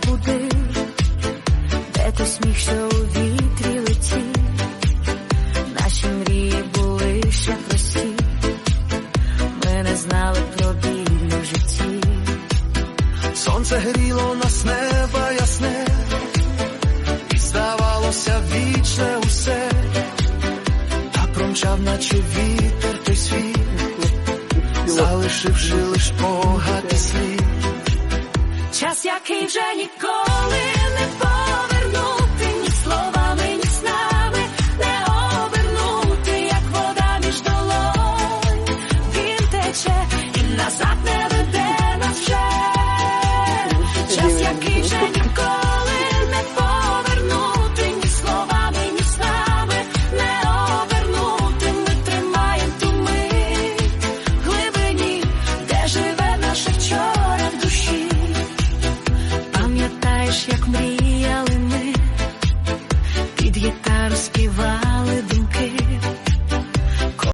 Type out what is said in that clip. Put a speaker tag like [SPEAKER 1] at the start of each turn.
[SPEAKER 1] туди, де той сміх, що у вітрі летів. Наші мрії були ще прості, ми не знали про біль у житті.
[SPEAKER 2] Сонце гріло нас неба ясне, і здавалося вічне усе, та промчав, наче вітер той світ, залишивши лиш спогад і слід.
[SPEAKER 1] Який вже ніколи Пам'ятаєш, як мріяли ми, під гітару співали